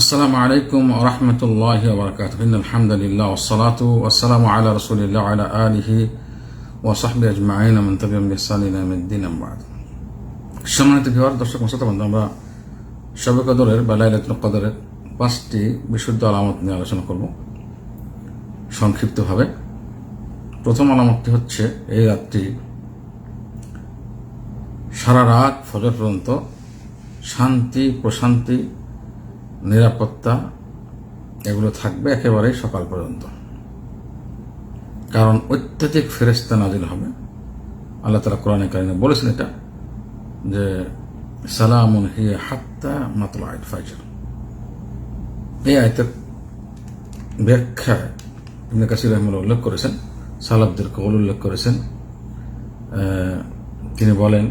আসসালামু আলাইকুম রহমতুল্লাহ বরকাত আলহামদুলিল্লাহ ওসলাত আসসালাম আল্লাহ রসুলিল্লাহ আলা আলহি ওসাহবি আজমাইন। আমন্তাবিমসালিনদ্দিন আম্বাদ সম্মানিত বিহার দর্শক মশাত বন্ধু, আমরা শবে কদরের বা লাইলাতুল কদরের পাঁচটি বিশুদ্ধ আলামত নিয়ে আলোচনা করব সংক্ষিপ্তভাবে। প্রথম আলামতটি হচ্ছে এই রাতটি সারা রাত ফজর পর্যন্ত শান্তি, প্রশান্তি নিরাপত্তা এগুলো থাকবে একেবারেই সকাল পর্যন্ত। কারণ অত্যাধিক ফেরেস্তা নাজিল হবে। আল্লাহ তালা কোরআনে কারিমে বলেছেন এটা, যে সালামুন হিয়া হাত্তা মাতলা আইট ফাইজার এই আয়তের ব্যাখ্যা ইবনে কাসির রহমুল্লাহ উল্লেখ করেছেন সালাবদের কৌল উল্লেখ করেছেন। তিনি বলেন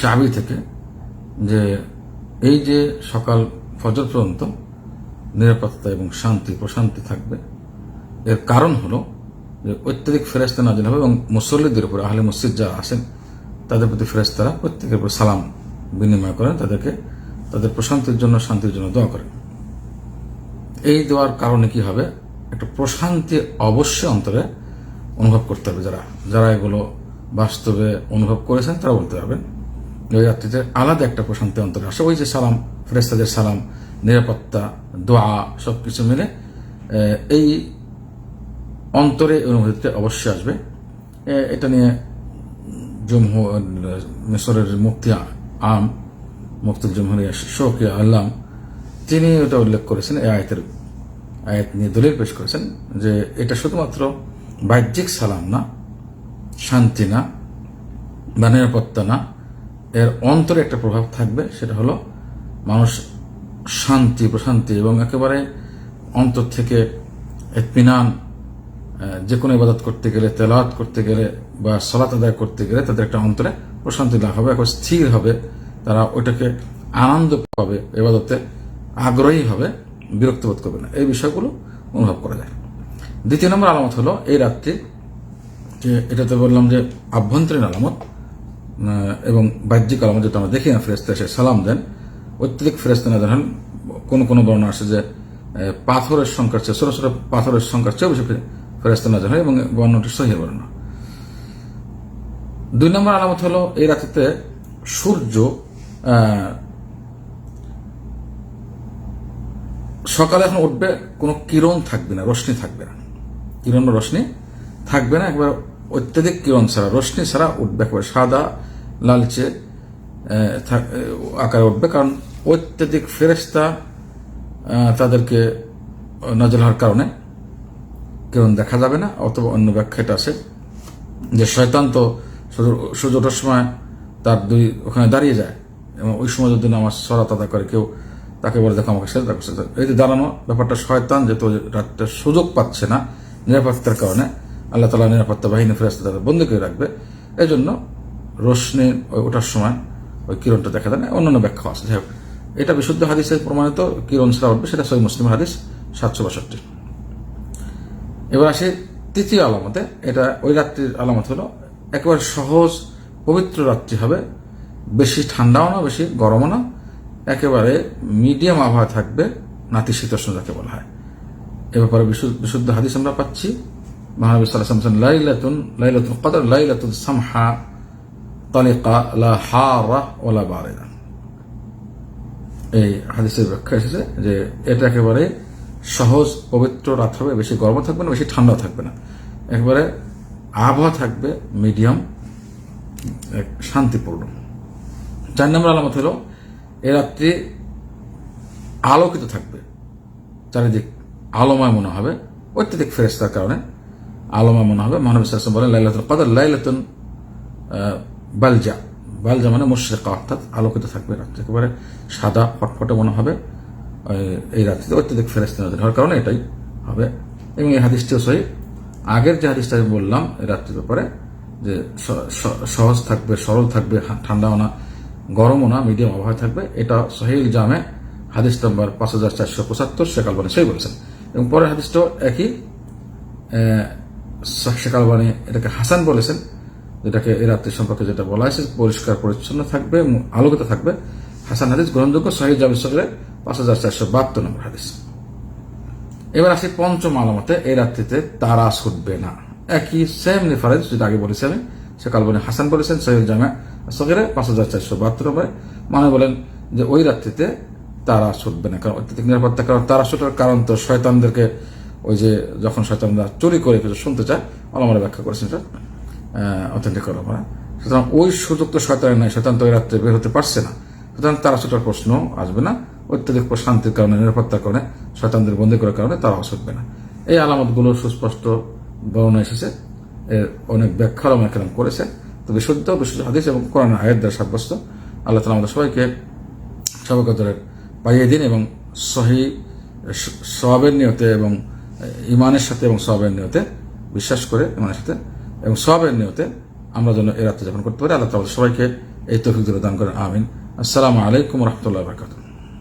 সাবি থেকে যে এই যে সকাল ফজর পর্যন্ত নিরাপত্তা এবং শান্তি, প্রশান্তি থাকবে, এর কারণ হলো যে অত্যাধিক ফেরেস্তা নাজিল হবে এবং মুসল্লিদের উপর, আহলে মসজিদ যারা আসেন তাদের প্রতি ফেরেস্তারা প্রত্যেকের উপর সালাম বিনিময় করেন, তাদেরকে তাদের প্রশান্তির জন্য, শান্তির জন্য দোয়া করেন। এই দেওয়ার কারণে কি হবে? একটা প্রশান্তি অবশ্যই অন্তরে অনুভব করতে হবে যারা যারা এগুলো বাস্তবে অনুভব করেছেন, তারা বলতে পারবেন যে ওই রাত্রিতে আলাদা একটা প্রশান্তি অন্তরে আসে। ওই যে সালাম ফেরেস্তাদের সালাম, নিরাপত্তা, দোয়া সব কিছু মিলে এই অন্তরে অনুভূতিতে অবশ্যই আসবে। এটা নিয়ে জমহু মিশরের মুফতি আম মুফতুল জমহুরিয়া শোকিয়া আল্লাম, তিনি এটা উল্লেখ করেছেন, এই আয়াতের, আয়াত নিয়ে দলিল পেশ করেছেন যে এটা শুধুমাত্র বাহ্যিক সালাম না, শান্তি না, বা নিরাপত্তা না এর অন্তরে একটা প্রভাব থাকবে, সেটা হলো মানুষ শান্তি, প্রশান্তি এবং একেবারে অন্তর থেকে এতমিনান যে কোনো ইবাদত করতে গেলে, তেলাওয়াত করতে গেলে বা সলাত আদায় করতে গেলে তাদের একটা অন্তরে প্রশান্তি লাভ হবে, একবার স্থির হবে, তারা ওইটাকে আনন্দ পাবে এবাদতে আগ্রহী হবে, বিরক্ত বোধ করবে না। এই বিষয়গুলো অনুভব করা যায়। দ্বিতীয় নম্বর আলামত হলো এই রাত্রি যে এটাতে বললাম যে আভ্যন্তরীণ আলামত এবং বাহ্যিক আলামত যেটা আমরা দেখি না ফেরেস্তা এসে সালাম দেন, অত্যধিক ফেরেস্তা না দেন কোন কোন বর্ণনা আসে যে পাথরের সংখ্যার চেয়ে, ছোট ছোট পাথরের সংখ্যার চেয়েও বেশি ফেরেস্তা না হয় এবং বর্ণটি সহি বর্ণনা দুই নম্বর আলামত হলো, এই রাত্রিতে সূর্য সকালে এখন উঠবে, কোনো কিরণ থাকবে না, রশ্মি থাকবে না। কিরণ রশ্মি থাকবে না, একবার অত্যাধিক কিরণ ছাড়া, রশ্মি ছাড়া উঠবে সাদা লালচে আকারে উঠবে। কারণ অত্যাধিক ফেরেস্তা তাদেরকে নজর হওয়ার কারণে কিরণ দেখা যাবে না, অথবা অন্য ব্যাখ্যাটা আছে যে শয়তান তো সূর্য- সময় তার দুই ওখানে দাঁড়িয়ে যায় এবং ওই সময় যদি আমার সরা আদা করে, কেউ তাকে বলে, দেখো আমাকে সেটা এই যে দাঁড়ানো ব্যাপারটা, শয়তান যেহেতু রাতটা সুযোগ পাচ্ছে না, নিরাপত্তার কারণে আল্লাহ তালা নিরাপত্তা বাহিনী ফেরাস্তা তাদের বন্ধ করে রাখবে। এই জন্য রোশনি ওঠার সময় ওই কিরণটা দেখা যায় না অন্যান্য ব্যাখ্যা আছে। যাই হোক, এটা বিশুদ্ধ হাদিসের প্রমাণিত কিরণ ছাড়া উঠবে সেটা সহি মুসলিম হাদিস সাতশো বাষট্টি। এবার আসে তৃতীয় আলামতে। এটা ওই রাত্রির আলামত হলো একেবারে সহজ পবিত্র রাত্রি হবে। বেশি ঠান্ডাও না বেশি গরমও না। একেবারে মিডিয়াম আবহাওয়া থাকবে নাতিশীতোষ্ণ যাকে বলা হয়। এ ব্যাপারে বিশু- বিশুদ্ধ হাদিস আমরা পাচ্ছি। সাল্লাহ সাল্লাম লাইলাতুন লাইলাতুল কদর লাইলাতুল সামহা তালিকা লা হারা ওলা বারেদা এই হাদিসের ব্যাখ্যা এসেছে যে এটা একেবারে সহজ, পবিত্র রাত হবে, বেশি গরম থাকবে না, বেশি ঠান্ডা থাকবে না। একবারে আবহাওয়া থাকবে মিডিয়াম শান্তিপূর্ণ। চার নম্বর আলামত হলো, এ রাত্রি আলোকিত থাকবে, চারিদিক আলোময় মনে হবে, অত্যাধিক ফেরেস্তার কারণে। আলোময় মনে হবে, মহানবী সাল্লাম বলেন, লাইলাতুল কদর লাইলাতুন বালজা। বালজা মানে মুশ্রেকা, অর্থাৎ আলোকিত থাকবে রাত্রি, একেবারে সাদা ফটফটে মনে হবে এই- রাত্রিতে অত্যাধিক ফেরেস্তা নজর হওয়ার কারণে এটাই হবে। এবং এই হাদিসটিও সহি। আগের যে হাদিসটা আমি বললাম, এই রাত্রির ব্যাপারে, যে সহজ থাকবে, সরল থাকবে ঠান্ডাও না, গরমও না মিডিয়াম আবহাওয়া থাকবে, এটা সহিল জামে, হাদিস নম্বর পাঁচ হাজার চারশো পঁচাত্তর, শেখ বলে সেই বলেছেন। এবং পরের হাদিসটাও একই শেখ আলবানি এটাকে হাসান বলেছেন, যেটাকে এই রাত্রি সম্পর্কে যেটা বলা হয়েছে, পরিষ্কার, পরিচ্ছন্ন থাকবে এবং আলোকিত থাকবে। হাসান হাদিস গ্রহণযোগ্য শহীদ জাবির সগরে পাঁচ হাজার চারশো বাহাত্তর নম্বর হাদিস। এবার আসি পঞ্চম আলামতে, এই রাত্রিতে তারা ছুটবে না। একই সেম রেফারেন্স যেটা আগে বলেছি আমি সে কালবনী হাসান বলেছেন সহিদ জামা সগরে পাঁচ হাজার চারশো বাহাত্তর নম্বরে। মানে বলেন যে ওই রাত্রিতে তারা ছুটবে না, কারণ অত্যধিক নিরাপত্তা, কারণ তারা ছুটার কারণ তো শয়তানদেরকে ওই যে যখন শয়তানরা চুরি করে কিছু শুনতে চায় আলমারা ব্যাখ্যা করেছেন স্যার অথেন্টিক আলমারা সুতরাং ওই সুযোগ তো শয়তানের নাই, শয়তান তো রাত্রে বের হতে পারছে না। সুতরাং তারা ছুটার প্রশ্ন আসবে না। অত্যধিক শান্তির কারণে, নিরাপত্তার কারণে, শয়তানদের বন্দী করার কারণে তারা ছুটবে না। এই আলামতগুলো সুস্পষ্ট বর্ণনা এসেছে। এর অনেক ব্যাখ্যা আমার কেরাম করেছে। তো বিশুদ্ধ বিশুদ্ধ হাদিস এবং কোরআন আয়ের দ্বারা সাব্যস্ত। আল্লাহ তালা আমাদের সবাইকে সবাইকে পাইয়ে দিন এবং সহি সবের নিয়তে এবং ইমানের সাথে এবং সবের নিয়তে, বিশ্বাস করে ইমানের সাথে এবং সবের নিয়তে আমরা যেন এ রাত্রে যাপন করতে পারি। আল্লাহ তালা সবাইকে এই তফিক দান করেন। আমিন। আসসালামু আলাইকুম রহমতুল্লাহ বরকাতুহ।